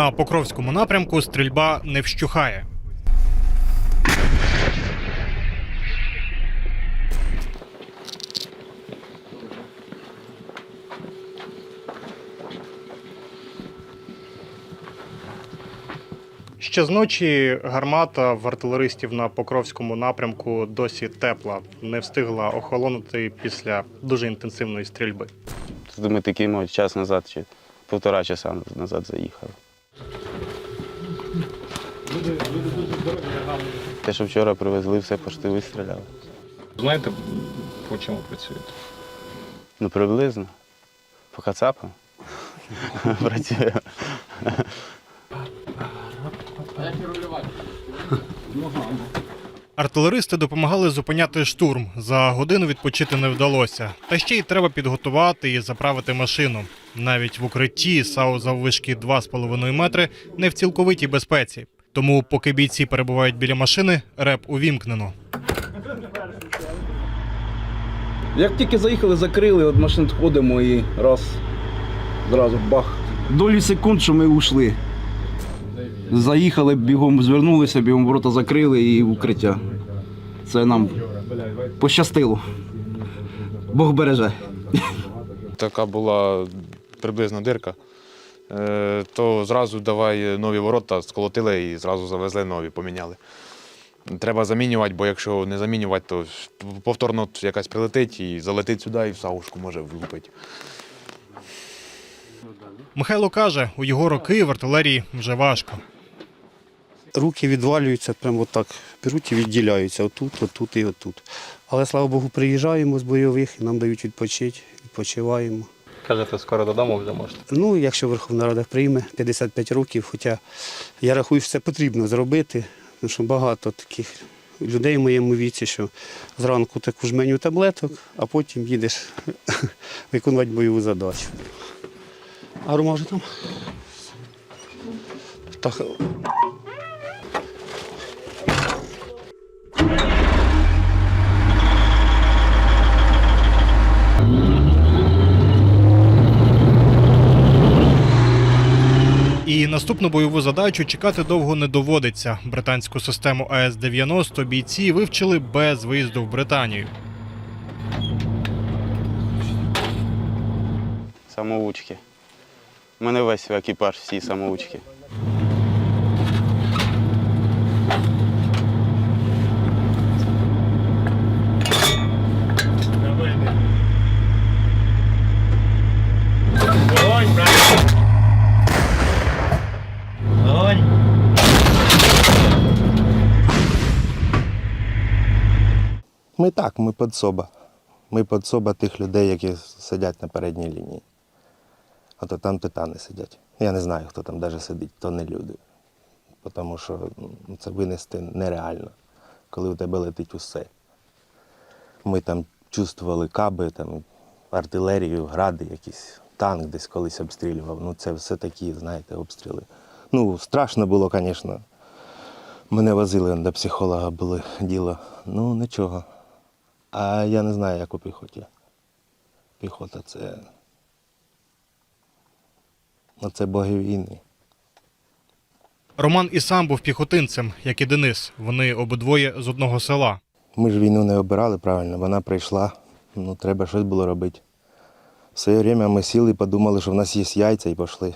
На Покровському напрямку стрільба не вщухає. Ще з ночі гармата в артилеристів на Покровському напрямку досі тепла, не встигла охолонути після дуже інтенсивної стрільби. Ми такий час назад чи півтора часа назад заїхали. Те, що вчора привезли, все пошти вистріляли. Знаєте, по чому працюєте? Ну, приблизно. По кацапам. Працює. Артилеристи допомагали зупиняти штурм. За годину відпочити не вдалося. Та ще й треба підготувати і заправити машину. Навіть в укритті САУ заввишки 2,5 метри не в цілковитій безпеці. Тому, поки бійці перебувають біля машини, реп увімкнено. Як тільки заїхали, закрили, от машин ходимо і раз, зразу бах. Долі секунд, що ми ушли. Заїхали, бігом звернулися, бігом ворота закрили і укриття. Це нам пощастило. Бог береже. така була приблизно дирка, то зразу давай нові ворота сколотили і зразу завезли нові, поміняли. Треба замінювати, бо якщо не замінювати, то повторно якась прилетить і залетить сюди, і в саушку може влупити. Михайло каже, у його роки в артилерії вже важко. руки відвалюються, прямо так беруть і відділяються отут, отут і отут. Але слава Богу, приїжджаємо з бойових і нам дають відпочити, відпочиваємо. Кажете, скоро додому вже можете. Ну, якщо Верховна Рада прийме 55 років, хоча я рахую, що це потрібно зробити, тому що багато таких людей в моєму віці, що зранку таку жменю таблеток, а потім їдеш виконувати бойову задачу. А Рома там? Так, І наступну бойову задачу чекати довго не доводиться. Британську систему АС-90 бійці вивчили без виїзду в Британію. Самоучки. У мене весь екіпаж всі самоучки. Ми так, ми підсоба. Ми підсоба тих людей, які сидять на передній лінії. Ото там титани сидять. Я не знаю, хто там навіть сидить, то не люди. Тому що це винести нереально, коли у тебе летить усе. Ми там чувствували каби, там, артилерію, гради, якісь танк десь колись обстрілював. Ну, це все такі, знаєте, обстріли. Ну, страшно було, звісно. Мене возили до психолога було діло. Ну, нічого. А я не знаю, як у піхоті. Піхота це. Ну, це боги війни. Роман і сам був піхотинцем, як і Денис. Вони обидвоє з одного села. Ми ж війну не обирали правильно, вона прийшла. Ну, треба щось було робити. В своє время ми сіли і подумали, що в нас є яйця і пішли.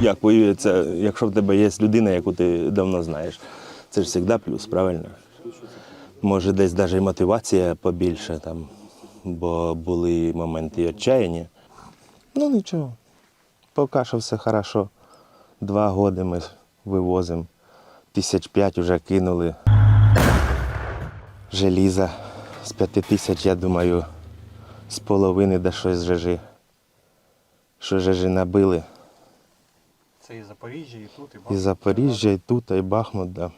Як появиться, якщо в тебе є людина, яку ти давно знаєш, це ж завжди плюс, правильно? Може, десь навіть мотивація побільше, там, бо були моменти і відчаяння. Ну нічого. Поки що все хорошо. Два роки ми вивозимо. Тисяч п'ять вже кинули. Желіза з п'яти тисяч, я думаю, з половини до щось жежи. Що жежи набили. Це і Запоріжжя, і тут, І Запоріжжя, і тут, і Бахмут, да.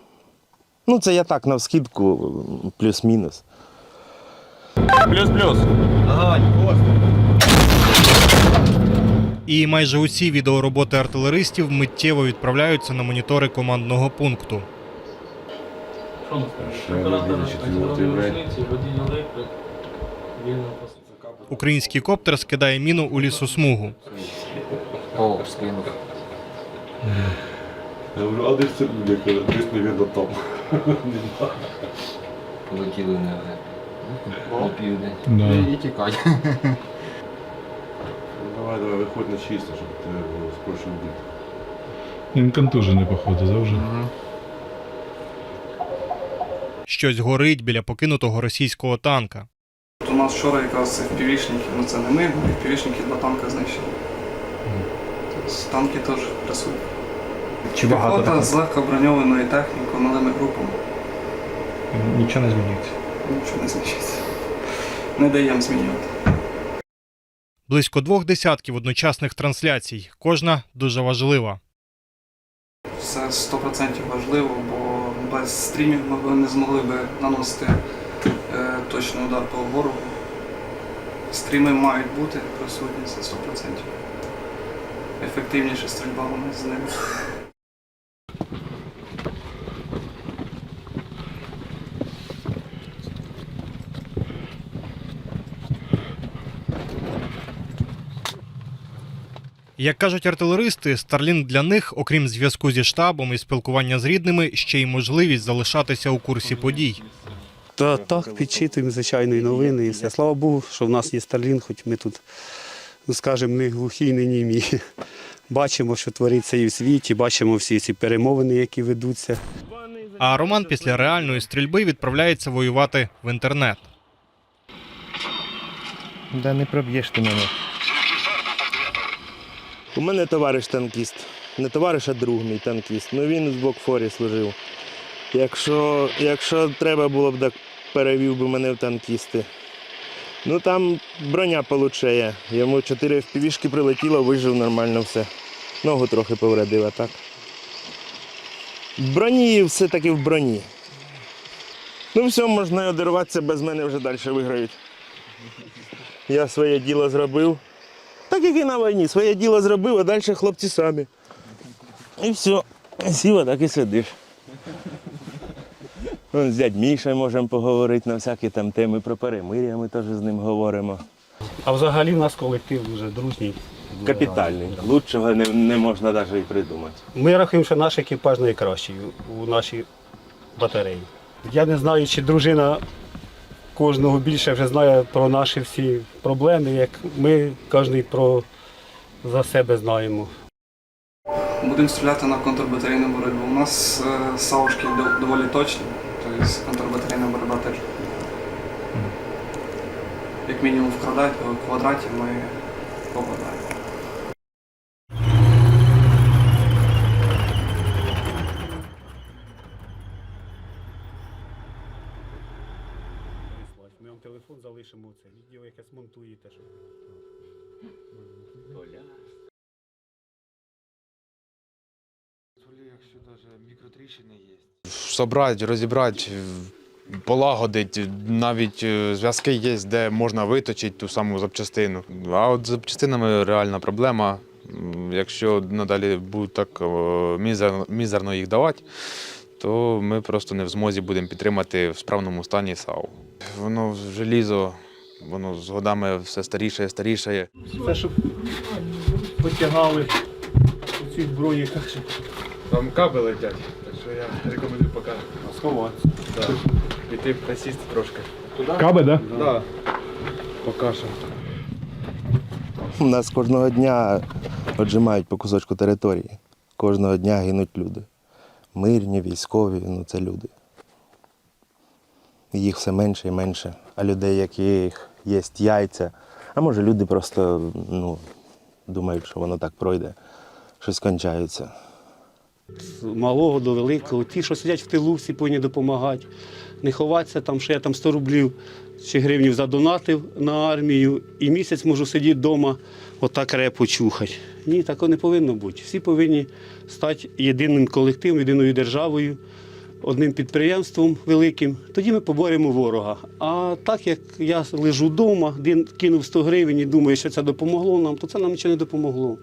Ну, це я так навскидку, плюс-мінус. Плюс-плюс. І майже усі відеороботи артилеристів миттєво відправляються на монітори командного пункту. Український коптер скидає міну у лісосмугу. О, скинув. Я говорю, а десь це десь, навірно, там. Полетіли на, на південь. І, і тікай. Давай, давай, виходь на чисто, щоб ти було скорше вбити. Він контужений, походу, да, вже? Щось горить біля покинутого російського танка. У нас вчора якраз цих півішників, ну це не ми, півішники два танка знищили. Тобто танки теж присутні. Чи багато Піхота з легко броньованою технікою, малими групами. Нічого не змінюється. Нічого не змінюється. Не даємо змінювати. Близько двох десятків одночасних трансляцій. Кожна дуже важлива. Це 100% важливо, бо без стрімів ми б не змогли би наносити е, точний удар по ворогу. Стріми мають бути присутні, це 100%. Ефективніше стрільба у нас з ними. Як кажуть артилеристи, Старлінг для них, окрім зв'язку зі штабом і спілкування з рідними, ще й можливість залишатися у курсі подій. Та так, підчитуємо, звичайно, і новини, і все. Слава Богу, що в нас є Старлін, хоч ми тут, ну скажімо, не глухі, не німі. Бачимо, що твориться і в світі, бачимо всі ці перемовини, які ведуться. А Роман після реальної стрільби відправляється воювати в інтернет. Да не проб'єш ти мене. У мене товариш танкіст. Не товариш, а друг мій танкіст. Ну він в Бокфорі служив. Якщо, якщо треба було б, так перевів би мене в танкісти. Ну там броня получає. Йому чотири впівішки прилетіло, вижив нормально все. Ногу трохи повредив, а так. Броні все-таки в броні. Ну все, можна й одірватися, без мене вже далі виграють. Я своє діло зробив. Так як і на війні, своє діло зробив, а далі хлопці самі. І все, сіла, так і сидиш. Вон з дядь Мішою можемо поговорити на всякі там теми про перемир'я, ми теж з ним говоримо. А взагалі в нас колектив дуже дружній. Капітальний. Лучшого не, не можна навіть і придумати. Ми рахуємо, що наш екіпаж найкращий у нашій батареї. Я не знаю, чи дружина кожного більше вже знає про наші всі проблеми, як ми кожен про за себе знаємо. Будемо стріляти на контрбатарейну боротьбу. У нас е, саушки доволі точні, тобто контрбатарейна боротьба теж. Як мінімум в квадраті, в квадраті ми телефон залишимо це відео, яке змонтуєте. Щоб... Якщо навіть мікротріщини є. Собрати, розібрати, полагодити, навіть е, зв'язки є, де можна виточити ту саму запчастину. А от з запчастинами реальна проблема. Якщо надалі будуть так мізерно їх давати, то ми просто не в змозі будемо підтримати в справному стані САУ. Воно желізо, воно з годами все старіше і старіше. Все, щоб потягали ці зброї, каже. Там каби летять, так що я рекомендую поки Сховатися. піти присісти трошки. Каби, да? Да. Поки що. У нас кожного дня отжимають по кусочку території. Кожного дня гинуть люди. Мирні, військові, ну це люди. Їх все менше і менше. А людей, яких є яйця. А може люди просто ну, думають, що воно так пройде, щось кончається. З малого до великого. Ті, що сидять в тилу, всі повинні допомагати. Не ховатися там, що я там 100 рублів чи гривнів задонатив на армію, і місяць можу сидіти вдома, отак репу чухати. Ні, такого не повинно бути. Всі повинні стати єдиним колективом, єдиною державою, одним підприємством великим. Тоді ми поборемо ворога. А так як я лежу вдома, кинув 100 гривень і думаю, що це допомогло нам, то це нам нічого не допомогло.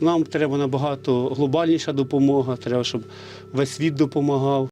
Нам треба набагато глобальніша допомога, треба, щоб весь світ допомагав.